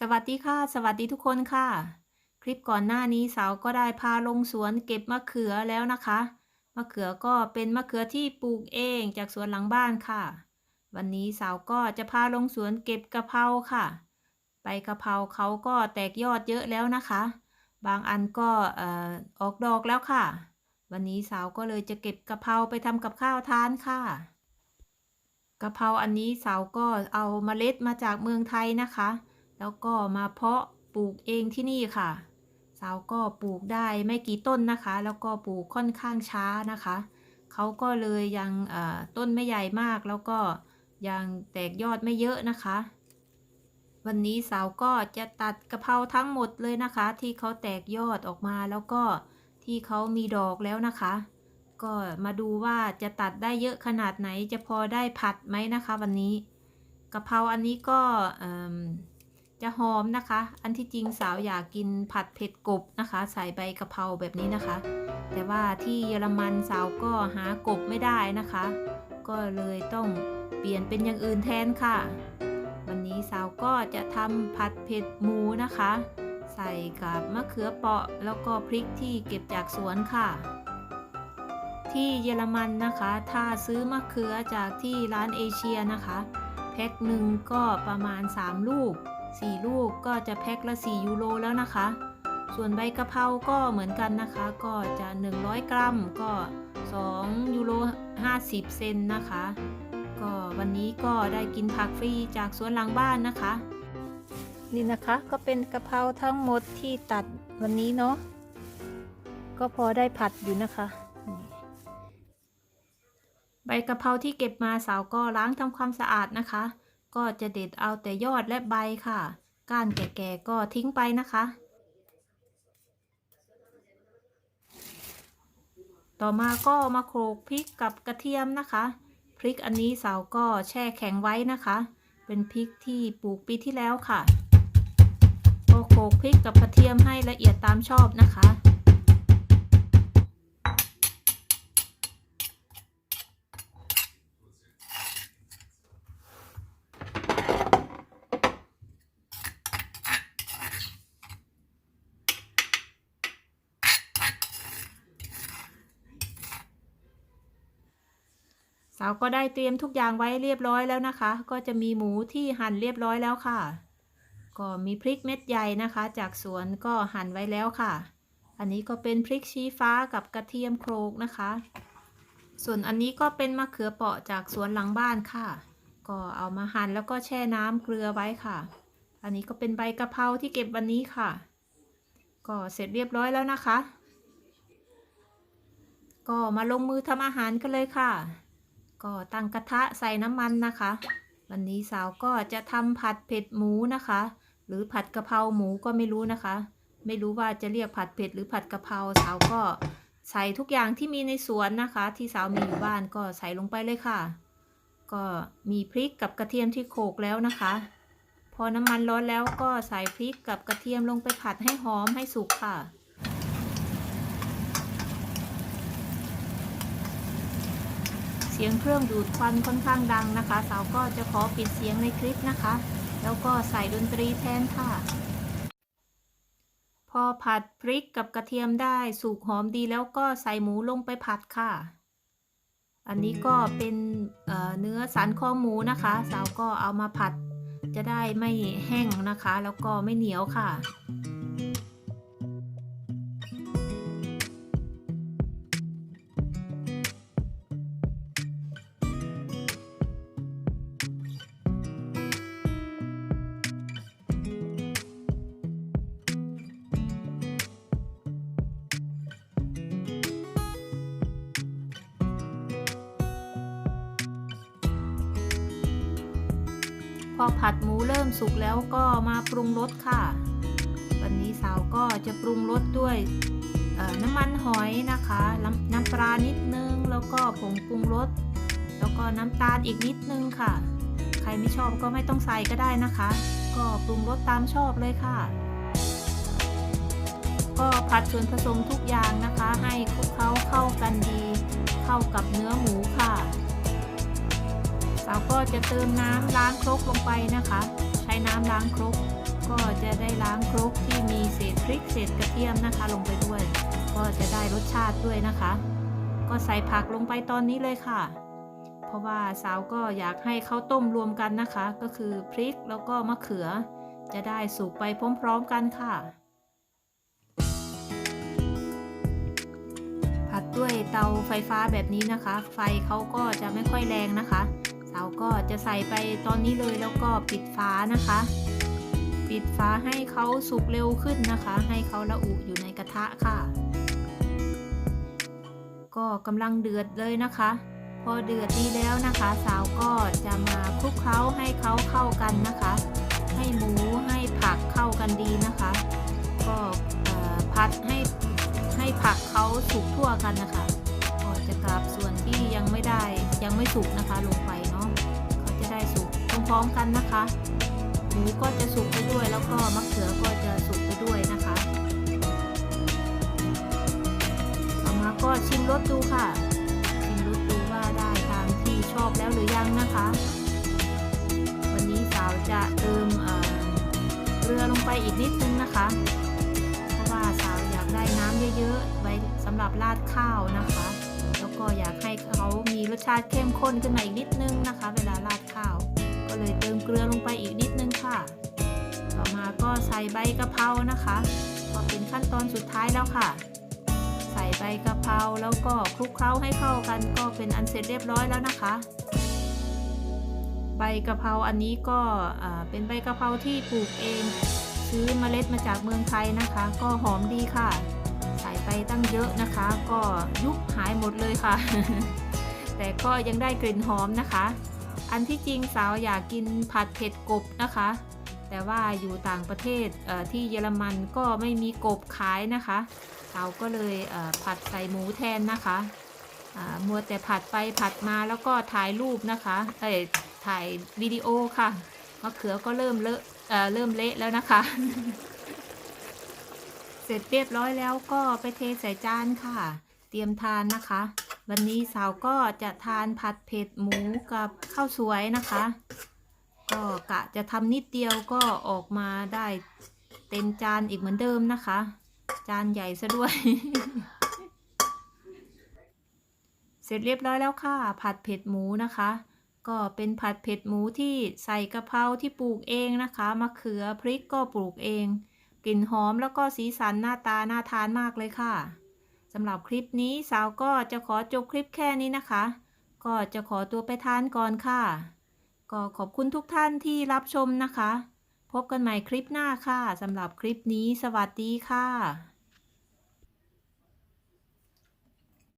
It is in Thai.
สวัสดีค่ะ สวัสดีทุกคนค่ะ คลิปก่อนหน้านี้สาวก็ได้พาลงสวนเก็บมะเขือแล้วนะคะ มะเขือก็เป็นมะเขือที่ปลูกเองจากสวนหลังบ้านค่ะ วันนี้สาวก็จะพาลงสวนเก็บกะเพราค่ะ ใบกะเพราเขาก็แตกยอดเยอะแล้วนะคะ บางอันก็ออออกดอกแล้วค่ะ วันนี้สาวก็เลยจะเก็บกะเพราไปทำกับข้าวทานค่ะกะเพราอันนี้สาวก็เอาเมล็ดมาจากเมืองไทยนะคะ แล้วก็มาเพาะปลูกเองที่นี่ค่ะ สาวก็ปลูกได้ไม่กี่ต้นนะคะ แล้วก็ปลูกค่อนข้างช้านะคะเขาก็เลยยังต้นไม่ใหญ่มาก แล้วก็ยังแตกยอดไม่เยอะนะคะ วันนี้สาวก็จะตัดกะเพราทั้งหมดเลยนะคะ ที่เขาแตกยอดออกมาแล้วก็ที่เขามีดอกแล้วนะคะ ก็มาดูว่าจะตัดได้เยอะขนาดไหนจะพอได้ผัดไหมนะคะ วันนี้กะเพราอันนี้ก็ จะหอมนะคะ อันที่จริงสาวอยากกินผัดเผ็ดกบนะคะ ใส่ใบกะเพราแบบนี้นะคะ แต่ว่าที่เยอรมันสาวก็หากบไม่ได้นะคะ ก็เลยต้องเปลี่ยนเป็นอย่างอื่นแทนค่ะ วันนี้สาวก็จะทำผัดเผ็ดหมูนะคะ ใส่กับมะเขือเปราะแล้วก็พริกที่เก็บจากสวนค่ะ ที่เยอรมันนะคะ ถ้าซื้อมะเขือจากที่ร้านเอเชียนะคะ แพ็คหนึ่งก็ประมาณ 3 ลูก 4 ลูกก็จะแพ็คละ 4 ยูโรแล้วนะคะ ส่วนใบกะเพราก็เหมือนกันนะคะ ก็จะ 100 กรัมก็ 2 ยูโร 50 เซนนะคะ ก็วันนี้ก็ได้กินผักฟรีจากสวนหลังบ้านนะคะ นี่นะคะก็เป็นกะเพราทั้งหมดที่ตัดวันนี้เนาะก็พอได้ผัดอยู่นะคะใบกะเพราที่เก็บมาสาวก็ล้างทำความสะอาดนะคะ ก็จะเด็ดเอาแต่ยอดและใบค่ะ ก้านแก่ๆก็ทิ้งไปนะคะ ต่อมาก็มาโขลกพริกกับกระเทียมนะคะ พริกอันนี้สาวก็แช่แข็งไว้นะคะ เป็นพริกที่ปลูกปีที่แล้วค่ะก็โขลกพริกกับกระเทียมให้ละเอียดตามชอบนะคะ สาก็ได้เตรียมทุกอย่างไว้เรียบร้อยแล้วนะคะ ก็จะมีหมูที่หั่นเรียบร้อยแล้วค่ะ ก็มีพริกเม็ดใหญ่นะคะ จากสวนก็หั่นไว้แล้วค่ะ อันนี้ก็เป็นพริกชี้ฟ้ากับกระเทียมโครกนะคะ ส่วนอันนี้ก็เป็นมะเขือเปราะจากสวนหลังบ้านค่ะ ก็เอามาหั่นแล้วก็แช่น้ำเกลือไว้ค่ะ อันนี้ก็เป็นใบกะเพราที่เก็บวันนี้ค่ะ ก็เสร็จเรียบร้อยแล้วนะคะ ก็มาลงมือทำอาหารกันเลยค่ะ ก็ตั้งกระทะใส่น้ำมันนะคะ วันนี้สาวก็จะทำผัดเผ็ดหมูนะคะ หรือผัดกะเพราหมูก็ไม่รู้นะคะ ไม่รู้ว่าจะเรียกผัดเผ็ดหรือผัดกะเพราสาวก็ใส่ทุกอย่างที่มีในสวนนะคะ ที่สาวมีอยู่บ้านก็ใส่ลงไปเลยค่ะ ก็มีพริกกับกระเทียมที่โขลกแล้วนะคะ พอน้ำมันร้อนแล้วก็ใส่พริกกับกระเทียมลงไปผัดให้หอมให้สุกค่ะ เสียงเครื่องดูดควันค่อนข้างดังนะคะ สาวก็จะขอปิดเสียงในคลิปนะคะ แล้วก็ใส่ดนตรีแทนค่ะ พอผัดพริกกับกระเทียมได้สุกหอมดีแล้วก็ใส่หมูลงไปผัดค่ะ อันนี้ก็เป็นเเนื้อสันคอหมูนะคะ สาวก็เอามาผัดจะได้ไม่แห้งนะคะ แล้วก็ไม่เหนียวค่ะ พอผัดหมูเริ่มสุกแล้วก็มาปรุงรสค่ะ วันนี้สาวก็จะปรุงรสด้วยน้ำมันหอยนะคะน้ำน้ำปลานิดนึง แล้วก็ผงปรุงรสแล้วก็น้ำตาลอีกนิดนึงค่ะ ใครไม่ชอบก็ไม่ต้องใส่ก็ได้นะคะ ก็ปรุงรสตามชอบเลยค่ะ ก็ผัดส่วนผสมทุกอย่างนะคะ ให้คลุกเคล้าเข้ากันดี เข้ากับเนื้อหมูค่ะ สาก็จะเติมน้ำล้างครกลงไปนะคะ ใช้น้ำล้างครก ก็จะได้ล้างครกที่มีเศษพริกเศษกระเทียมนะคะ ลงไปด้วย ก็จะได้รสชาติด้วยนะคะ ก็ใส่ผักลงไปตอนนี้เลยค่ะ เพราะว่าสาวก็อยากให้ข้าวต้มรวมกันนะคะ ก็คือพริกแล้วก็มะเขือ จะได้สุกไปพร้อมๆกันค่ะผัดด้วยเตาไฟฟ้าแบบนี้นะคะ ไฟเขาก็จะไม่ค่อยแรงนะคะ สาก็จะใส่ไปตอนนี้เลยแล้วก็ปิดฝานะคะ ปิดฝาให้เขาสุกเร็วขึ้นนะคะ ให้เขาละอุอยู่ในกระทะค่ะ ก็กำลังเดือดเลยนะคะ พอเดือดดีแล้วนะคะ สาวก็จะมาคลุกเคล้าให้เขาเข้ากันนะคะ ให้หมูให้ผักเข้ากันดีนะคะ ก็เอ่อผัดให้ให้ผักเขาสุกทั่วกันนะคะก็จะกลับส่วนที่ยังไม่ได้ยังไม่สุกนะคะลงไปเนาะ พร้อมๆกันนะคะหมูก็จะสุกไปด้วยแล้วก็มะเขือก็จะสุกไปด้วยนะคะต่อมาก็ชิมรสดูค่ะชิมรสดูว่าได้ตามที่ชอบแล้วหรือยังนะคะ วันนี้สาวจะเติมเกลือลงไปอีกนิดนึงนะคะเพราะว่าสาวอยากได้น้ำเยอะๆไว้สำหรับราดข้าวนะคะแล้วก็อยากให้เขามีรสชาติเข้มข้นขึ้นมาอีกนิดนึงนะคะ เวลาราดข้าว เลยเติมเกลือลงไปอีกนิดนึงค่ะ ต่อมาก็ใส่ใบกะเพรานะคะก็เป็นขั้นตอนสุดท้ายแล้วค่ะ ใส่ใบกะเพราแล้วก็คลุกเคล้าให้เข้ากันก็เป็นอันเสร็จเรียบร้อยแล้วนะคะ ใบกะเพราอันนี้ก็เป็นใบกะเพราที่ปลูกเอง ซื้อเมล็ดมาจากเมืองไทยนะคะ ก็หอมดีค่ะ ใส่ไปตั้งเยอะนะคะ ก็ยุบหายหมดเลยค่ะ แต่ก็ยังได้กลิ่นหอมนะคะ อันที่จริงสาวอยากกินผัดเผ็ดกบนะคะ แต่ว่าอยู่ต่างประเทศเที่เยอรมันก็ไม่มีกบขายนะคะสาวก็เลยเผัดใส่หมูแทนนะคะมัวแต่ผัดไปผัดมาแล้วก็ถ่ายรูปนะคะเอ้ถ่ายวิดีโอค่ะมะเขือก็เริ่มเลอะเเริ่มเละแล้วนะคะ เสร็จเรียบร้อยแล้วก็ไปเทใส่จานค่ะ เตรียมทานนะคะ วันนี้สาวก็จะทานผัดเผ็ดหมูกับข้าวสวยนะคะ ก็กะจะทำนิดเดียวก็ออกมาได้เต็มจานอีกเหมือนเดิมนะคะ จานใหญ่ซะด้วย เสร็จเรียบร้อยแล้วค่ะ ผัดเผ็ดหมูนะคะ ก็เป็นผัดเผ็ดหมูที่ใส่กะเพราที่ปลูกเองนะคะมะเขือพริกก็ปลูกเอง กลิ่นหอมแล้วก็สีสันหน้าตาน่าทานมากเลยค่ะ สำหรับคลิปนี้สาวก็จะขอจบคลิปแค่นี้นะคะ ก็จะขอตัวไปทานก่อนค่ะ ก็ขอบคุณทุกท่านที่รับชมนะคะ พบกันใหม่คลิปหน้าค่ะสำหรับคลิปนี้สวัสดีค่ะ